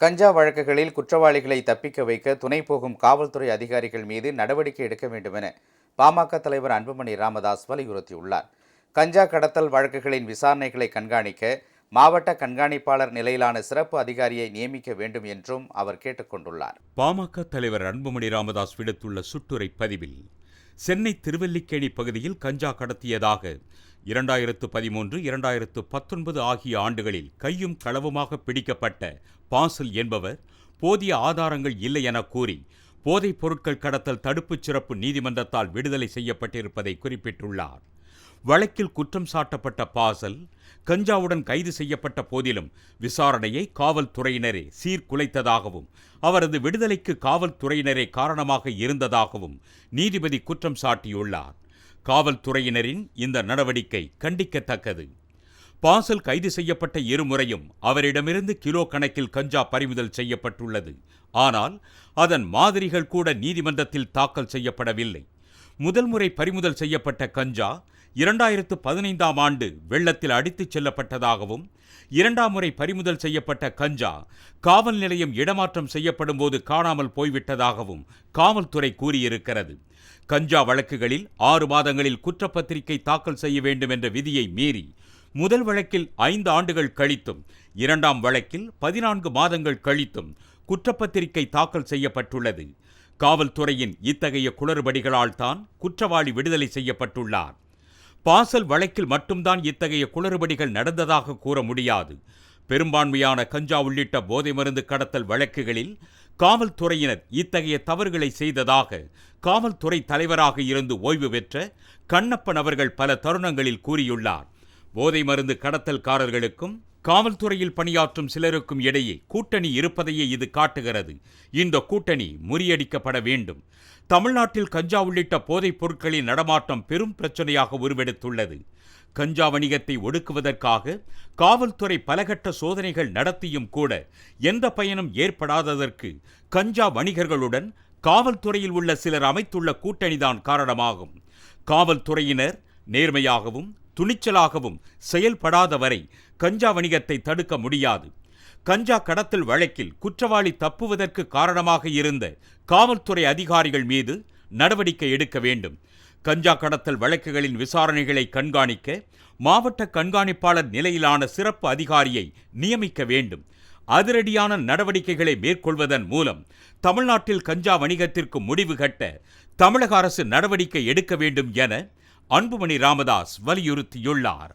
கஞ்சா வழக்குகளில் குற்றவாளிகளை தப்பிக்க வைக்க துணை போகும் காவல்துறை அதிகாரிகள் மீது நடவடிக்கை எடுக்க வேண்டும் என பாமக தலைவர் அன்புமணி ராமதாஸ் வலியுறுத்தியுள்ளார். கஞ்சா கடத்தல் வழக்குகளின் விசாரணைகளை கண்காணிக்க மாவட்ட கண்காணிப்பாளர் நிலையிலான சிறப்பு அதிகாரியை நியமிக்க வேண்டும் என்றும் அவர் கேட்டுக்கொண்டுள்ளார் பாமக தலைவர் அன்புமணி ராமதாஸ் விடுத்துள்ள சுட்டுரை பதிவில் சென்னை திருவல்லிக்கேணி பகுதியில் கஞ்சா கடத்தியதாக இரண்டாயிரத்து பதிமூன்று இரண்டாயிரத்து பத்தொன்பது ஆகிய ஆண்டுகளில் கையும் களவுமாக பிடிக்கப்பட்ட பாசல் என்பவர் போதிய ஆதாரங்கள் இல்லை என கூறி போதைப் பொருட்கள் கடத்தல் தடுப்புச் சிறப்பு நீதிமன்றத்தால் விடுதலை செய்யப்பட்டிருப்பதை குறிப்பிட்டுள்ளார். வழக்கில் குற்றம் சாட்டப்பட்ட பாசல் கஞ்சாவுடன் கைது செய்யப்பட்ட போதிலும் விசாரணையை காவல்துறையினரே சீர்குலைத்ததாகவும் அவரது விடுதலைக்கு காவல்துறையினரே காரணமாக இருந்ததாகவும் நீதிபதி குற்றம் சாட்டியுள்ளார். காவல்துறையினரின் இந்த நடவடிக்கை கண்டிக்கத்தக்கது. பாசல் கைது செய்யப்பட்ட இருமுறையும் அவரிடமிருந்து கிலோ கணக்கில் கஞ்சா பறிமுதல் செய்யப்பட்டுள்ளது. ஆனால் அதன் மாதிரிகள் கூட நீதிமன்றத்தில் தாக்கல் செய்யப்படவில்லை. முதல் முறை பறிமுதல் செய்யப்பட்ட கஞ்சா இரண்டாயிரத்து பதினைந்தாம் ஆண்டு வெள்ளத்தில் அடித்துச் செல்லப்பட்டதாகவும் இரண்டாம் முறை பறிமுதல் செய்யப்பட்ட கஞ்சா காவல் நிலையம் இடமாற்றம் செய்யப்படும் போது காணாமல் போய்விட்டதாகவும் காவல்துறை கூறியிருக்கிறது. கஞ்சா வழக்குகளில் ஆறு மாதங்களில் குற்றப்பத்திரிகை தாக்கல் செய்ய வேண்டும் என்ற விதியை மீறி முதல் வழக்கில் ஐந்து ஆண்டுகள் கழித்தும் இரண்டாம் வழக்கில் பதினான்கு மாதங்கள் கழித்தும் குற்றப்பத்திரிகை தாக்கல் செய்யப்பட்டுள்ளது. காவல்துறையின் இத்தகைய குளறுபடிகளால் தான் குற்றவாளி விடுதலை செய்யப்பட்டுள்ளார். பாசல் வழக்கில் மட்டும்தான் இத்தகைய குளறுபடிகள் நடந்ததாக கூற முடியாது. பெரும்பான்மையான கஞ்சா உள்ளிட்ட போதை மருந்து கடத்தல் வழக்குகளில் காவல்துறையினர் இத்தகைய தவறுகளை செய்ததாக காவல்துறை தலைவராக இருந்து ஓய்வு பெற்ற கண்ணப்பன் அவர்கள் பல தருணங்களில் கூறியுள்ளார். போதை மருந்து கடத்தல்காரர்களுக்கும் காவல்துறையில் பணியாற்றும் சிலருக்கும் இடையே கூட்டணி இருப்பதையே இது காட்டுகிறது. இந்த கூட்டணி முறியடிக்கப்பட வேண்டும். தமிழ்நாட்டில் கஞ்சா உள்ளிட்ட போதைப் பொருட்களின் நடமாட்டம் பெரும் பிரச்சனையாக உருவெடுத்துள்ளது. கஞ்சா வணிகத்தை ஒடுக்குவதற்காக காவல்துறை பலகட்ட சோதனைகள் நடத்தியும் கூட எந்த பயனும் ஏற்படாததற்கு கஞ்சா வணிகர்களுடன் காவல்துறையில் உள்ள சிலர் அமைத்துள்ள கூட்டணிதான் காரணமாகும். காவல்துறையினர் நேர்மையாகவும் துணிச்சலாகவும் செயல்படாத வரை கஞ்சா வணிகத்தை தடுக்க முடியாது. கஞ்சா கடத்தல் வழக்கில் குற்றவாளி தப்புவதற்கு காரணமாக இருந்த காவல்துறை அதிகாரிகள் மீது நடவடிக்கை எடுக்க வேண்டும். கஞ்சா கடத்தல் வழக்குகளின் விசாரணைகளை கண்காணிக்க மாவட்ட கண்காணிப்பாளர் நிலையிலான சிறப்பு அதிகாரியை நியமிக்க வேண்டும். அதிரடியான நடவடிக்கைகளை மேற்கொள்வதன் மூலம் தமிழ்நாட்டில் கஞ்சா வணிகத்திற்கு முடிவு கட்ட தமிழக அரசு நடவடிக்கை எடுக்க வேண்டும் என அன்புமணி ராமதாஸ் வலியுறுத்தியுள்ளார்.